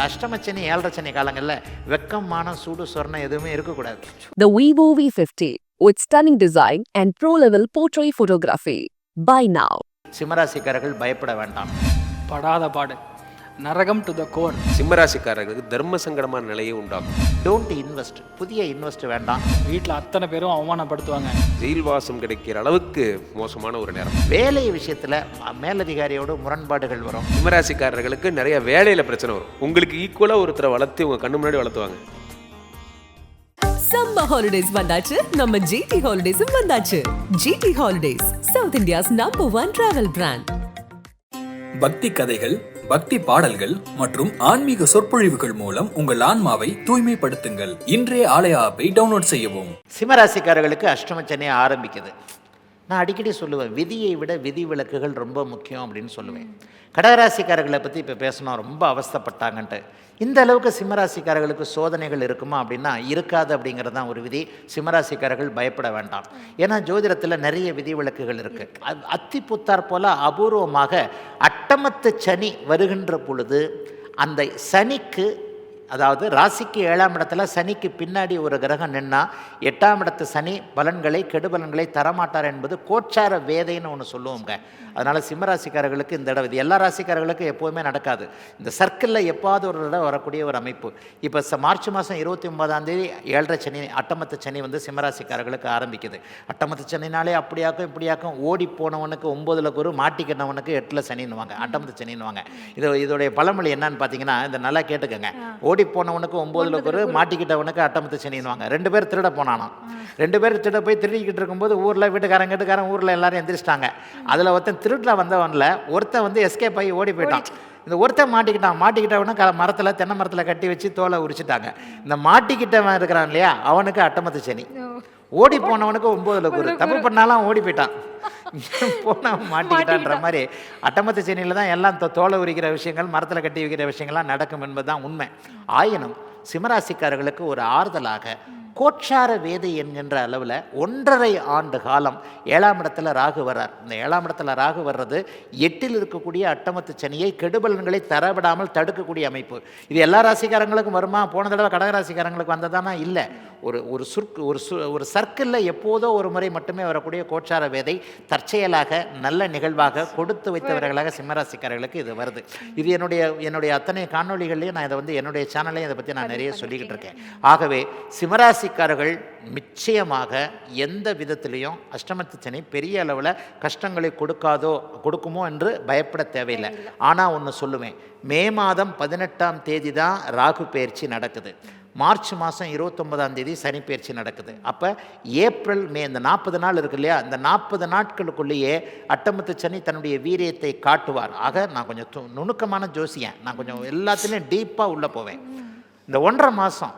இந்த அஷ்டமச்சனி ஏழரை காலங்களில் வெக்கம் மானம் சூடு சொர்ணம் எதுவுமே இருக்கக்கூடாது The Vivo V50 with stunning design and pro-level portrait photography. Buy now. சிம்மராசிக்காரர்கள் பயப்பட வேண்டாம் படாத பாடு நரகம் டு த கோர் சிம்மராசிக்காரர்களுக்கு தர்ம சங்கடமான நிலையை உண்டாகும் டோன்ட் இன்வெஸ்ட் புதிய இன்வெஸ்ட் வேண்டாம். வீட்டில் அத்தனை பேரும் அவமானப்படுத்துவாங்க. ஜெயில் வாசம் கிடைக்கிற அளவுக்கு மோசமான ஒரு நேரம். வேலை விஷயத்தில் மேலதிகாரியோட முரண்பாடுகள் வரும். சிம்மராசிக்காரர்களுக்கு நிறைய வேலையில பிரச்சனை வரும். உங்களுக்கு ஈக்குவலா ஒருத்தரை வளர்த்து உங்க கண்ணு முன்னாடி வளர்த்துவாங்க. சம்மர் ஹாலிடேஸ் வந்தாச்சு. நம்ம ஜிடி ஹாலிடேஸும் வந்தாச்சு. GT holidays South India's number one travel brand பக்தி கதைகள் பக்தி பாடல்கள் மற்றும் ஆன்மீக சொற்பொழிவுகள் மூலம் உங்கள் ஆன்மாவை தூய்மைப்படுத்துங்கள். இன்றைய ஆலய ஆப்பை டவுன்லோட் செய்யவும். சிம்மராசிக்காரர்களுக்கு அஷ்டமச்சனி ஆரம்பிக்குது. நான் அடிக்கடி சொல்லுவேன் விதியை விட விதி விலக்குகள் ரொம்ப முக்கியம் அப்படின்னு சொல்லுவேன். கடகராசிக்காரர்களை பற்றி இப்போ பேசணும் ரொம்ப அவஸ்தைப்பட்டாங்கன்ட்டு. இந்த அளவுக்கு சிம்மராசிக்காரர்களுக்கு சோதனைகள் இருக்குமா அப்படின்னா இருக்காது அப்படிங்கிறது தான் ஒரு விதி. சிம்மராசிக்காரர்கள் பயப்பட வேண்டாம். ஏன்னா ஜோதிடத்தில் நிறைய விதி விளக்குகள் இருக்குது அத்தி புத்தார் போல் அபூர்வமாக அட்டமத்து சனி வருகின்ற பொழுது அந்த சனிக்கு அதாவது ராசிக்கு ஏழாம் இடத்துல சனிக்கு பின்னாடி ஒரு கிரகம் நின்னா எட்டாம் இடத்து சனி பலன்களை கெடுபலன்களை தரமாட்டார் என்பது கோச்சார வேதைன்னு ஒன்று சொல்லுவோங்க அதனால் சிம்மராசிக்காரர்களுக்கு இந்த இடம் இது எல்லா ராசிக்காரர்களுக்கும் எப்போவுமே நடக்காது. இந்த சர்க்கிளில் எப்பாவது ஒரு தடவை வரக்கூடிய ஒரு அமைப்பு. இப்போ மார்ச் மாதம் இருபத்தி ஒன்பதாம் தேதி ஏழரை சனி அட்டமத்து சனி வந்து சிம்மராசிக்காரர்களுக்கு ஆரம்பிக்குது. அட்டமத்து சனினாலே அப்படியாக்கும் இப்படியாக்கும் ஓடி போனவனுக்கு ஒம்போதில் குரு மாட்டிக்கிட்டவனுக்கு எட்டில் சனின்னுவாங்க அட்டமத்து சனின்னுவாங்க. இது இதோடைய பழமொழி என்னன்னு பார்த்தீங்கன்னா இந்த நல்லா கேட்டுக்கோங்க. ஓடி போனவனுக்கு ஒம்போதில் குரு மாட்டிக்கிட்டவனுக்கு அட்டமத்து சனின்னுவாங்க. ரெண்டு பேர் திருட போனானாம் ரெண்டு பேர் திருட போய் திருடிக்கிட்டு இருக்கும்போது ஊரில் வீட்டுக்காரன் வீட்டுக்காரன் ஊரில் எல்லாரும் எந்திரிச்சிட்டாங்க. அதில் ஒருத்தன் திருட்டில் வந்தவனில் ஒருத்தன் வந்து எஸ்கேப் ஆகி ஓடி போயிட்டான். இந்த ஒருத்தன் மாட்டிக்கிட்டான். மாட்டிக்கிட்டவன க மரத்தில் தென்னை மரத்தில் கட்டி வச்சு தோலை உரிச்சிட்டாங்க. இந்த மாட்டிக்கிட்டவன் இருக்கிறான் இல்லையா அவனுக்கு அட்டமத்து சனி. ஓடி போனவனுக்கு ஒம்போதுல குரு. தப்பு பண்ணாலும் ஓடி போயிட்டான். போனவன் மாட்டிக்கிட்டான்ற மாதிரி. அட்டமத்து சனியில் தான் எல்லாம் தோலை உரிக்கிற விஷயங்கள் மரத்தில் கட்டி வைக்கிற விஷயங்கள்லாம் நடக்கும் என்பதுதான் உண்மை. ஆயினும் சிம்மராசிக்காரர்களுக்கு ஒரு ஆறுதலாக கோட்சார வேதை என்கின்ற அளவில் ஒன்றரை ஆண்டு காலம் ஏழாம் இடத்துல ராகு வர்றார். இந்த ஏழாம் இடத்துல ராகு வர்றது எட்டில் இருக்கக்கூடிய அட்டமத்து சனியை கெடுபலன்களை தரவிடாமல் தடுக்கக்கூடிய அமைப்பு. இது எல்லா ராசிக்காரங்களுக்கும் வருமா? போன தடவை கடகராசிக்காரங்களுக்கு வந்ததானா? இல்லை. ஒரு ஒரு சுருக்கு ஒரு சு ஒரு சர்க்கிளில் எப்போதோ ஒரு முறை மட்டுமே வரக்கூடிய கோட்சார வேதை தற்செயலாக நல்ல நிகழ்வாக கொடுத்து வைத்தவர்களாக சிம்மராசிக்காரர்களுக்கு இது வருது. இது என்னுடைய என்னுடைய அத்தனை காணொளிகள்லையும் நான் இதை வந்து என்னுடைய சேனல்லையும் இதை பற்றி நான் நிறைய சொல்லிக்கிட்டு இருக்கேன் ஆகவே சிம்மராசிக்காரர்கள் நிச்சயமாக எந்த விதத்திலையும் அஷ்டமத்து சனி பெரிய அளவில் கஷ்டங்களை கொடுக்காதோ கொடுக்குமோ என்று பயப்பட தேவையில்லை. ஆனால் ஒன்று சொல்லுவேன். மே மாதம் பதினெட்டாம் தேதி தான் ராகு பயிற்சி நடக்குது. மார்ச் மாதம் இருபத்தொன்பதாம் தேதி சனி பயிற்சி நடக்குது. அப்போ ஏப்ரல் மே இந்த நாற்பது நாள் இருக்கு இல்லையா? இந்த நாற்பது நாட்களுக்குள்ளேயே அட்டமத்து சனி தன்னுடைய வீரியத்தை காட்டுவார். ஆக நான் கொஞ்சம் நுணுக்கமான ஜோசியன். நான் கொஞ்சம் எல்லாத்துலேயும் டீப்பாக உள்ளே போவேன். இந்த ஒன்றரை மாதம்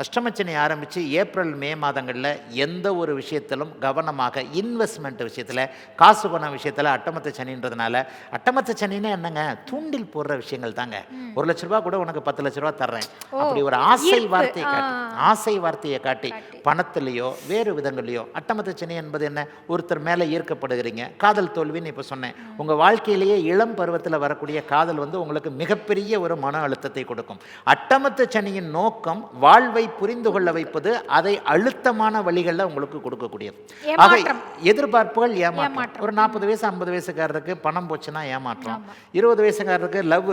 அஷ்டமச்சனி ஆரம்பித்து ஏப்ரல் மே மாதங்களில் எந்த ஒரு விஷயத்திலும் கவனமாக இன்வெஸ்ட்மெண்ட் விஷயத்தில் காசு பணம் விஷயத்தில் அட்டமத்து சனின்றதுனால அட்டமத்து சனின்னா என்னங்க? தூண்டில் போடுற விஷயங்கள் தாங்க. ஒரு லட்ச ரூபா கூட உனக்கு பத்து லட்ச ரூபா தர்றேன். அப்படி ஒரு ஆசை வார்த்தையை காட்டி ஆசை வார்த்தையை காட்டி பணத்திலேயோ வேறு விதங்கள்லையோ அட்டமத்து சனி என்பது என்ன? ஒருத்தர் மேலே ஈர்க்கப்படுகிறீங்க. காதல் தோல்வின்னு இப்போ சொன்னேன். உங்கள் வாழ்க்கையிலேயே இளம் பருவத்தில் வரக்கூடிய காதல் வந்து உங்களுக்கு மிகப்பெரிய ஒரு மன அழுத்தத்தை கொடுக்கும். அட்டமத்து சனியின் நோக்கம் வாழ்வை புரிந்து கொள்ள வைப்பது அதை அழுத்தமான வழிகளில் உங்களுக்கு கொடுக்கக்கூடியது. ஆக எதிர்பார்ப்புகள் ஏமாற்றம். ஒரு நாற்பது வயசு ஐம்பது வயசுக்காரருக்கு பணம் போச்சுன்னா ஏமாற்றம். இருபது வயசுக்காரருக்கு லவ்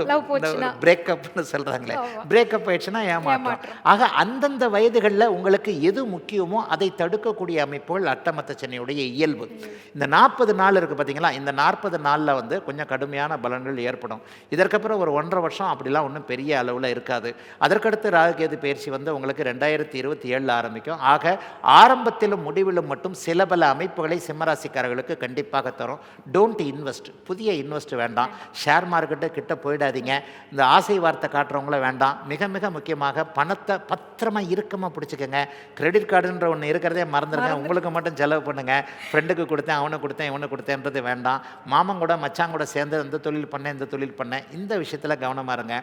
பிரேக்கப்னு சொல்கிறாங்களே பிரேக்கப் ஆயிடுச்சுன்னா ஏமாற்றம். ஆக அந்தந்த வயதுகளில் உங்களுக்கு எது முக்கியமோ அதை தடுக்கக்கூடிய அமைப்புகள் அட்டமத்த சென்னையுடைய இயல்பு. இந்த நாற்பது நாள் இருக்குது பார்த்தீங்களா இந்த நாற்பது நாளில் வந்து கொஞ்சம் கடுமையான பலன்கள் ஏற்படும். இதற்கப்புறம் ஒரு ஒன்றரை வருஷம் அப்படிலாம் ஒன்றும் பெரிய அளவில் இருக்காது. அதற்கடுத்து ராகுகேது பயிற்சி வந்து உங்களுக்கு ரெண்டாயிரத்தி இருபத்தி ஏழில் ஆரம்பிக்கும். ஆக ஆரம்பத்திலும் முடிவிலும் மட்டும் சில பல அமைப்புகளை சிம்மராசிக்காரர்களுக்கு கண்டிப்பாக தரும். டோன்ட் இன்வெஸ்ட் புதிய இன்வெஸ்ட் வேண்டாம். ஷேர் மார்க்கெட்டு கிட்ட போயிடாதீங்க. இந்த ஆசை வார்த்தை காட்டுறவங்கள வேண்டாம். மிக மிக முக்கியமாக பணத்தை பத்திரமா இறுக்கமாக பிடிச்சிக்கோங்க. கிரெடிட் கார்டுன்ற ஒன்று இருக்கிறதே மறந்துடுங்க. உங்களுக்கு மட்டும் செலவு பண்ணுங்க. ஃப்ரெண்டுக்கு கொடுத்தேன் அவனுக்கு கொடுத்தேன் இவனுக்கு கொடுத்தேன்றது வேண்டாம். மாமன் கூட மச்சான் கூட சேர்ந்து இந்த தொழில் பண்ணேன் இந்த தொழில் பண்ணேன். இந்த விஷயத்தில் கவனமாக இருங்க.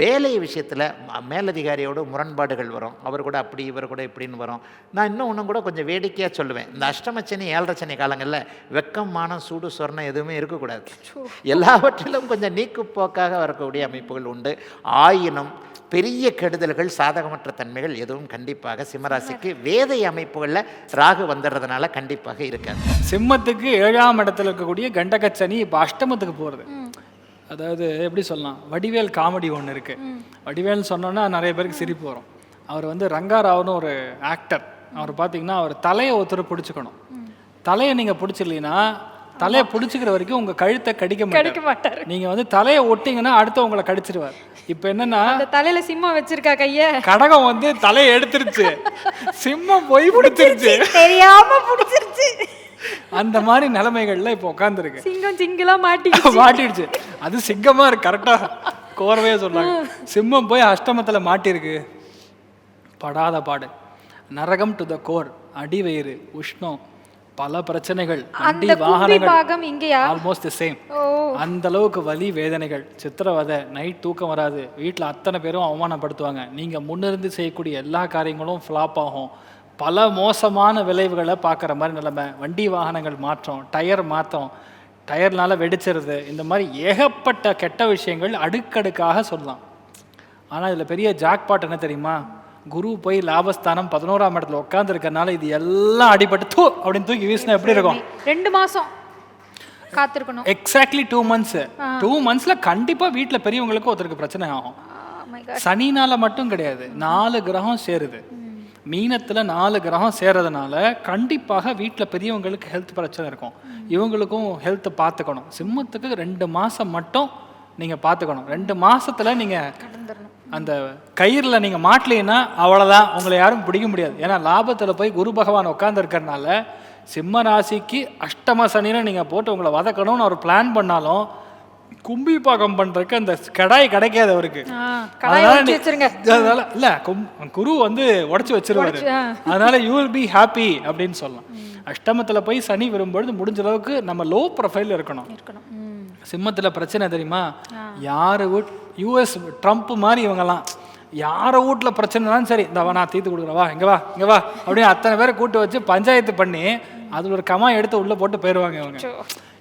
வேலை விஷயத்தில் மேலதிகாரியோட முரண்பாடுகள் வரும். அவர் கூட அப்படி இவர் கூட இப்படின்னு வரும். நான் இன்னும் ஒன்றும் கூட கொஞ்சம் வேடிக்கையாக சொல்லுவேன். இந்த அஷ்டமச்சனி ஏழரை சனி காலங்களில் வெக்கம் மானம் சூடு சொர்ணம் எதுவுமே இருக்கக்கூடாது. எல்லாவற்றிலும் கொஞ்சம் நீக்குப்போக்காக வரக்கூடிய அமைப்புகள் உண்டு. ஆயினும் பெரிய கெடுதல்கள் சாதகமற்ற தன்மைகள் எதுவும் கண்டிப்பாக சிம்மராசிக்கு வேதை அமைப்புகளில் ராகு வந்துடுறதுனால கண்டிப்பாக இருக்காது. சிம்மத்துக்கு ஏழாம் இடத்துல இருக்கக்கூடிய கண்டகச்சனி இப்போ அஷ்டமத்துக்கு போகிறது அதாவது எப்படி சொல்லலாம்? வடிவேல் காமெடி ஒன்று இருக்கு. வடிவேல்னு சொன்னோன்னா நிறைய பேருக்கு சிரிப்பு வரும். அவர் வந்து ரங்காராவ்னு ஒரு ஆக்டர் அவர் பார்த்தீங்கன்னா அவர் தலையை ஒருத்தர் பிடிச்சிக்கணும். தலையை நீங்கள் பிடிச்சிடலீங்கன்னா தலையை பிடிச்சிக்கிற வரைக்கும் உங்கள் கழுத்தை கடிக்க கடிக்க மாட்டார். நீங்கள் வந்து தலையை ஒட்டிங்கன்னா அடுத்து உங்களை கடிச்சிருவார். இப்போ என்னன்னா அந்த தலையில சிம்மம் வச்சிருக்கா கைய? கடகம் வந்து தலையை எடுத்துருச்சு. சிம்மம் போய் பிடிச்சிருச்சு. தெரியாம புடிச்சிருச்சு. அந்த மாதிரி நிலைமைகள்ல இப்போ உட்காந்துருக்கு சிங்கம் சிங்கிளா மாட்டி மாட்டிடுச்சு. அது சிங்கமா இருக்கு கரெக்டா கோரவே சொன்னாங்க. சிம்மம் போய் அஷ்டமத்துல மாட்டிருக்கு. படாத பாடு. நரகம் டு த கோர் அடிவயிறு உஷ்ணம் பல பிரச்சனைகள் கும்பி வாகனங்கள் ஆல்மோஸ்ட் சேம் ஓ. அந்த அளவுக்கு வலி வேதனைகள் சித்திரவதை நைட் தூக்கம் வராது. வீட்டில் அத்தனை பேரும் அவமானப்படுத்துவாங்க. நீங்கள் முன்னிருந்து செய்யக்கூடிய எல்லா காரியங்களும் ஃப்ளாப் ஆகும். பல மோசமான விளைவுகளை பார்க்குற மாதிரி நிலைமை. வண்டி வாகனங்கள் மாற்றம் டயர் மாற்றம். டயர்னால வெடிச்சிருது. இந்த மாதிரி ஏகப்பட்ட கெட்ட விஷயங்கள் அடுக்கடுக்காக சொல்லலாம். ஆனால் இதில் பெரிய ஜாக்பாட் என்ன தெரியுமா? குரு போய் லாபஸ்தானம் பதினோராம் இடத்துல உட்காந்துருக்கறனால இது எல்லாம் அடிபட்டு தூ! அப்படின்னு தூக்கி வீசினா எப்படி இருக்கும்? ரெண்டு மாசம் காத்திருக்கணும். எக்ஸாக்ட்லி டூ மந்த்ஸ் டூ மந்த்ஸ்ல கண்டிப்பா வீட்ல பெரியவங்களுக்கு ஒருத்தருக்கு பிரச்சனை ஆகும். சனினால மட்டும் கிடையாது நாலு கிரகம் சேருது. மீனத்துல நாலு கிரகம் சேர்றதுனால கண்டிப்பாக வீட்ல பெரியவங்களுக்கு ஹெல்த் பிரச்சனை இருக்கும். இவங்களுக்கும் ஹெல்த் பார்த்துக்கணும். சிம்மத்துக்கு ரெண்டு மாசம் மட்டும் நீங்க பார்த்துக்கணும். ரெண்டு மாசத்துல நீங்க அந்த கயிறுல நீங்க மாட்டலைன்னா அவ்வளவுதான். உங்களை யாரும் பிடிக்க முடியாது. ஏன்னா லாபத்துல போய் குரு பகவான் உட்கார்ந்து சிம்ம ராசிக்கு அஷ்டம சனின்னு நீங்க போட்டு உங்களை வதக்கணும்னு அவர் பிளான் பண்ணாலும் கும்பி பாகம் பண்றதுக்கு அந்த கடாய் கிடைக்காது அவருக்கு. அதனால இல்ல கும்- குரு வந்து உடைச்சு வச்சிருவாரு. அதனால யூ வில் பி ஹாப்பி அப்படின்னு சொல்லலாம். அஷ்டமத்துல போய் சனி வரும்பொழுது முடிஞ்ச அளவுக்கு நம்ம லோ ப்ரொஃபைல் இருக்கணும். இருக்கணும். சிம்மத்துல பிரச்சனை தெரியுமா? யாரு வீட் யூஎஸ் ட்ரம்ப் மாதிரி இவங்கெல்லாம். யார வீட்டில் பிரச்சனைனாலும் சரி இந்த வா நான் தீர்த்து கொடுக்குறேன் வா இங்க வா இங்க வா அப்படின்னு அத்தனை பேரை கூட்டு வச்சு பஞ்சாயத்து பண்ணி அது ஒரு கமா எடுத்து உள்ள போட்டு போயிடுவாங்க இவங்க.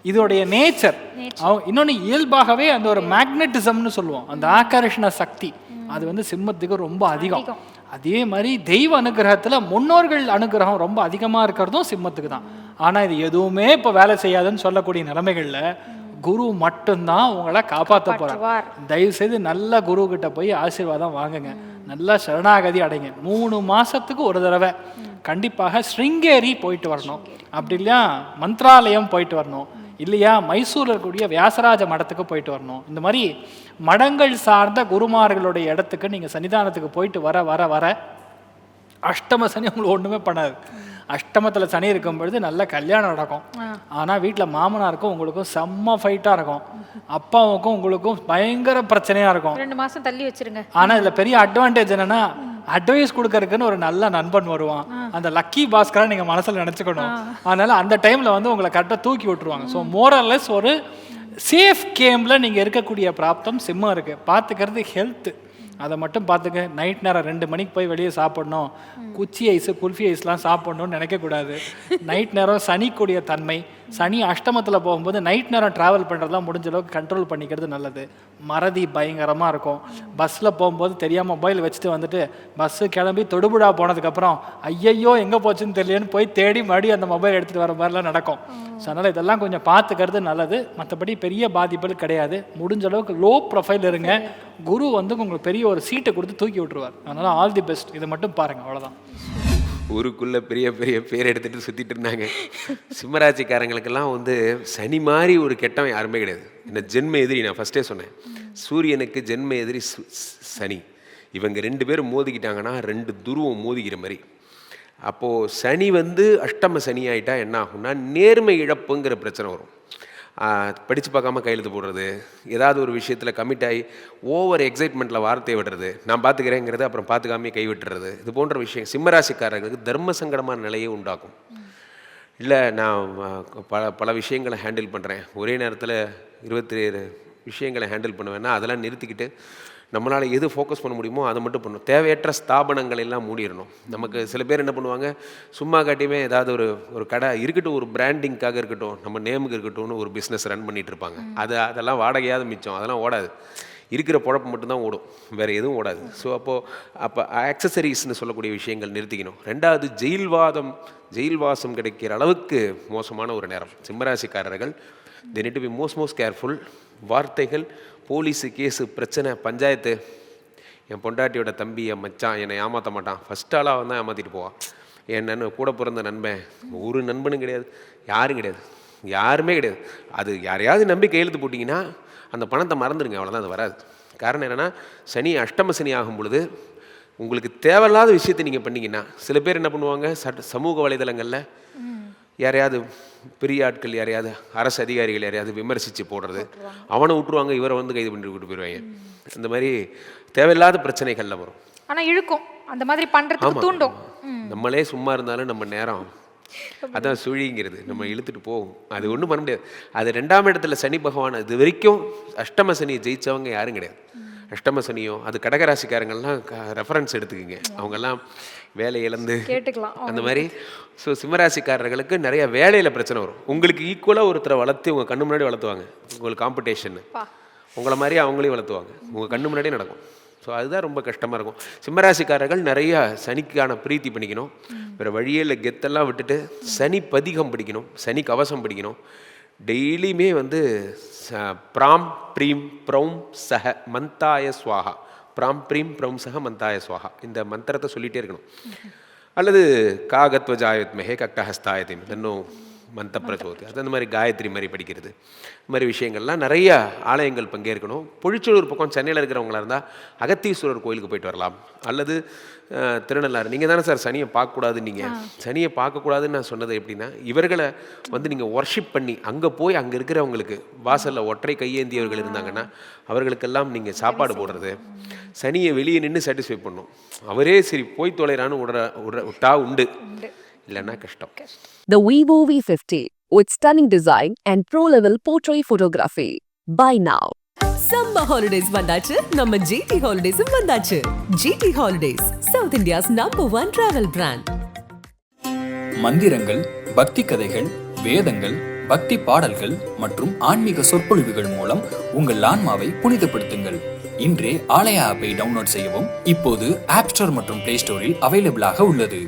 இதோடைய நேச்சர் அவங்க இன்னொன்று இயல்பாகவே அந்த ஒரு மேக்னட்டிசம்னு சொல்லுவோம். அந்த ஆக்கர்ஷண சக்தி. அது வந்து சிம்மத்துக்கு ரொம்ப அதிகம். அதே மாதிரி தெய்வ அனுகிரகத்துல முன்னோர்கள் அனுகிரகம் ரொம்ப அதிகமா இருக்கிறதும் சிம்மத்துக்கு தான். ஆனா இது எதுவுமே இப்போ வேலை செய்யாதுன்னு சொல்லக்கூடிய நிலைமைகள்ல குரு மட்டும்தான் உங்களை காப்பாற்ற போறார். காப்பாற்றுவார். தயவு செய்து நல்ல குரு கிட்ட போய் ஆசீர்வாதம் வாங்குங்க. நல்லா சரணாகதி அடைங்க. மூணு மாசத்துக்கு ஒரு தடவை. கண்டிப்பாக ஸ்ருங்கேரி போயிட்டு வரணும். அப்படி இல்லையா? மந்த்ராலயம் போயிட்டு வரணும். இல்லையா? மைசூர்ல இருக்கக்கூடிய வியாசராஜ மடத்துக்கு போயிட்டு வரணும். இந்த மாதிரி மடங்கள் சார்ந்த குருமார்களுடைய இடத்துக்கு நீங்க சன்னிதானத்துக்கு போயிட்டு வர வர வர அஷ்டம சனி உங்களுக்கு ஒண்ணுமே பண்ணாது. அஷ்டமத்துல சனி இருக்கும் பொழுது நல்ல கல்யாணம் நடக்கும். ஆனா வீட்ல மாமனாருக்கும் உங்களுக்கும் செம்ம ஃபைட்டா இருக்கும். அப்பாவுக்கும் உங்களுக்கும் பயங்கர பிரச்சனையா இருக்கும். ரெண்டு மாசம் தள்ளி வச்சிருங்க. ஆனா இதுல பெரிய அட்வான்டேஜ் என்னன்னா அட்வைஸ் கொடுக்கறதுக்குன்னு ஒரு நல்ல நண்பன் வருவான். அந்த லக்கி பாஸ்கரை நீங்க மனசுல நினைச்சுக்கணும். அதனால அந்த டைம்ல வந்து உங்களை கரெக்டாக தூக்கி விட்டுருவாங்க. ஸோ மோரல்லெஸ் ஒரு சேஃப் கேம்ல நீங்க இருக்கக்கூடிய பிராப்தம் சிம்மம் இருக்கு. பார்த்துக்கிறது ஹெல்த் அதை மட்டும் பார்த்துக்க நைட் நேரம் ரெண்டு மணிக்கு போய் வெளியே சாப்பிடணும். குச்சி ஐஸு குல்ஃபி ஐஸ்லாம் சாப்பிடணும்னு நினைக்கக்கூடாது. நைட் நேரம் சனிக்குடைய தன்மை. சனி அஷ்டமத்தில் போகும்போது நைட் நேரம் ட்ராவல் பண்ணுறதுலாம் முடிஞ்ச அளவுக்கு கண்ட்ரோல் பண்ணிக்கிறது நல்லது. மறதி பயங்கரமாக இருக்கும். பஸ்ஸில் போகும்போது தெரியாமல் மொபைல் வச்சுட்டு வந்துட்டு பஸ்ஸு கிளம்பி தொடுபுழா போனதுக்கப்புறம் ஐயையோ எங்கே போச்சுன்னு தெரியலன்னு போய் தேடி மறுபடியும் அந்த மொபைல் எடுத்துகிட்டு வர மாதிரிலாம் நடக்கும். ஸோ அதனால் இதெல்லாம் கொஞ்சம் பார்த்துக்கிறது நல்லது. மற்றபடி பெரிய பாதிப்புகள் கிடையாது. முடிஞ்ச அளவுக்கு லோ ப்ரொஃபைல் இருங்க. குரு வந்து உங்களுக்கு பெரிய ஒரு சீட்டை கொடுத்து தூக்கி விட்டுருவார். அதனால் ஆல் தி பெஸ்ட் இதை மட்டும் பாருங்கள் அவ்வளோதான் ஊருக்குள்ளே பெரிய பெரிய பேர் எடுத்துகிட்டு சுற்றிட்டு இருந்தாங்க. சிம்மராசிக்காரங்களுக்கெல்லாம் வந்து சனி மாதிரி ஒரு கெட்டவன் யாருமே கிடையாது. என்ன ஜென்ம எதிரி நான் ஃபஸ்ட்டே சொன்னேன். சூரியனுக்கு ஜென்ம எதிரி சு- சனி. இவங்க ரெண்டு பேரும் மோதிக்கிட்டாங்கன்னா ரெண்டு துருவம் மோதிக்கிற மாதிரி. அப்போது சனி வந்து அஷ்டம சனி ஆகிட்டா என்ன ஆகும்னா நேர்மை இழப்புங்கிற பிரச்சனை வரும். படித்து பார்க்காம கையெழுத்து போடுறது ஏதாவது ஒரு விஷயத்தில் கமிட் ஆகி ஓவர் எக்ஸைட்மெண்ட்டில் வார்த்தையை விடுறது நான் பார்த்துக்கிறேங்கிறது அப்புறம் பார்த்துக்காமே கை விட்டுறது இது போன்ற விஷயம் சிம்மராசிக்காரர்களுக்கு தர்ம சங்கடமான நிலையை உண்டாக்கும். இல்லை நான் பல பல விஷயங்களை ஹேண்டில் பண்ணுறேன் ஒரே நேரத்தில் இருபத்தி ஏழு விஷயங்களை ஹேண்டில் பண்ணுவேன்னா அதெல்லாம் நிறுத்திக்கிட்டு நம்மளால் எது ஃபோக்கஸ் பண்ண முடியுமோ அதை மட்டும் பண்ணணும். தேவையற்ற ஸ்தாபனங்கள் எல்லாம் மூடிடணும். நமக்கு சில பேர் என்ன பண்ணுவாங்க? சும்மா காட்டியுமே ஏதாவது ஒரு ஒரு கடை இருக்கட்டும் ஒரு பிராண்டிங்காக இருக்கட்டும் நம்ம நேமுக்கு இருக்கட்டும்னு ஒரு பிஸ்னஸ் ரன் பண்ணிட்டு இருப்பாங்க. அது அதெல்லாம் வாடகையாவது மிச்சம். அதெல்லாம் ஓடாது. இருக்கிற பொழப்பு மட்டும்தான் ஓடும். வேறு எதுவும் ஓடாது. ஸோ அப்போது அப்போ ஆக்சசரிஸ்னு சொல்லக்கூடிய விஷயங்கள் நிறுத்திக்கணும். ரெண்டாவது ஜெயில்வாதம் ஜெயில்வாசம் கிடைக்கிற அளவுக்கு மோசமான ஒரு நேரம். சிம்மராசிக்காரர்கள் they need be most most careful வார்த்தைகள் போலீஸு கேஸு பிரச்சனை பஞ்சாயத்து. என் பொண்டாட்டியோட தம்பி என் மச்சான் என்னை ஏமாற்ற மாட்டான். ஃபஸ்ட் ஆளாக வந்தால் தான் ஏமாற்றிட்டு போவான் என் நண்பன் கூட பிறந்த நண்பன் ஒரு நண்பனும் கிடையாது. யாரும் கிடையாது. யாருமே கிடையாது. அது யாரையாவது நம்பி கையெழுத்து போட்டிங்கன்னா அந்த பணத்தை மறந்துடுங்க. அவ்வளோதான் அது வராது. காரணம் என்னென்னா சனி அஷ்டம சனி ஆகும் பொழுது உங்களுக்கு தேவையில்லாத விஷயத்தை நீங்கள் பண்ணிங்கன்னா சில பேர் என்ன பண்ணுவாங்க? சட்ட சமூக வலைதளங்களில் யாரையாவது பெரிய ஆட்கள் யாரையாவது அரசு அதிகாரிகள் யாரையாவது விமர்சித்து போடுறது அவனை விட்டுருவாங்க இவரை வந்து கைது பண்ணி விட்டு போயிடுவாங்க இந்த மாதிரி தேவையில்லாத பிரச்சனைகள்ல வரும். ஆனா இழுக்கும். அந்த மாதிரி பண்றதுக்கு ஆமா. தூண்டும். நம்மளே சும்மா இருந்தாலும் நம்ம நேரம் அதான் சுழிங்கிறது. நம்ம இழுத்துட்டு போகும். அது ஒன்றும் பண்ண முடியாது. அது ரெண்டாம் இடத்துல சனி பகவான் இது வரைக்கும் அஷ்டம சனியை ஜெயிச்சவங்க யாரும் கிடையாது. அஷ்டம சனியோ அது கடகராசிக்காரங்கள்லாம் ரெஃபரன்ஸ் எடுத்துக்கோங்க. அவங்கெல்லாம் வேலை இழந்து கேட்டுக்கலாம். அந்த மாதிரி. ஸோ சிம்மராசிக்காரர்களுக்கு நிறைய வேலையில் பிரச்சனை வரும். உங்களுக்கு ஈக்குவலாக ஒருத்தரை வளர்த்து உங்கள் கண்ணு முன்னாடி வளர்த்துவாங்க. உங்களுக்கு காம்படிஷன் உங்களை மாதிரி அவங்களையும் வளர்த்துவாங்க. உங்கள் கண்ணு முன்னாடியே நடக்கும். ஸோ அதுதான் ரொம்ப கஷ்டமாக இருக்கும். சிம்மராசிக்காரர்கள் நிறைய சனிக்கான பிரீத்தி பண்ணிக்கணும். வேறு வழியே இல்லை. கெத்தெல்லாம் விட்டுட்டு சனி பதிகம் படிக்கணும். சனி கவசம் படிக்கணும். டெய்லியுமே வந்து ச- பிராம் ப்ரீம் ப்ரௌம் சஹ மந்தாய ஸ்வாஹா. பிராம் ப்ரீம் ப்ரௌம் சஹ மந்தாய சுவாகா இந்த மந்திரத்தை சொல்லிகிட்டே இருக்கணும். அல்லது காகத்வஜாயத்மஹே கக்டஹஸ்தாயத்தின் இன்னும் மந்த பிரச்சோதி அது அந்த மாதிரி காயத்ரி மாதிரி படிக்கிறது. இந்த மாதிரி விஷயங்கள்லாம் நிறைய ஆலயங்கள் பங்கேற்கணும். பொழிச்சலூர் பக்கம் சென்னையில் இருக்கிறவங்களா இருந்தால் அகத்தீஸ்வரர் கோயிலுக்கு போயிட்டு வரலாம். அல்லது திருநள்ளாறு. நீங்கள் தானே சார் சனியை பார்க்கக்கூடாது நீங்கள் சனியை பார்க்கக்கூடாதுன்னு நான் சொன்னது எப்படின்னா இவர்களை வந்து நீங்கள் ஒர்ஷிப் பண்ணி அங்கே போய் அங்கே இருக்கிறவங்களுக்கு வாசலில் ஒற்றை கையேந்தியவர்கள் இருந்தாங்கன்னா அவர்களுக்கெல்லாம் நீங்கள் சாப்பாடு போடுறது. சனியை வெளியே நின்று சாட்டிஸ்ஃபை பண்ணும் அவரே சரி போய் தொலைறான்னு விடுற விடுற விட்டா உண்டு. இல்லைன்னா கஷ்டம். The Vivo V50 with stunning design and pro-level portrait photography. Buy now. Summer holidays வந்தாச்சு நம்ம ஜிடி ஹாலிடேஸும் வந்தாச்சு. GT holidays South India's number one travel brand மந்திரங்கள் பக்தி கதைகள் வேதங்கள் பக்தி பாடல்கள் மற்றும் ஆன்மீக சொற்பொழிவுகள் மூலம் உங்கள் ஆன்மாவை புனிதப்படுத்துங்கள். இன்றே ஆலயா ஆப்பை டவுன்லோட் செய்யவும் இப்போது ஆப் ஸ்டோர் மற்றும் பிளே ஸ்டோரில் அவைலபிளாக உள்ளது.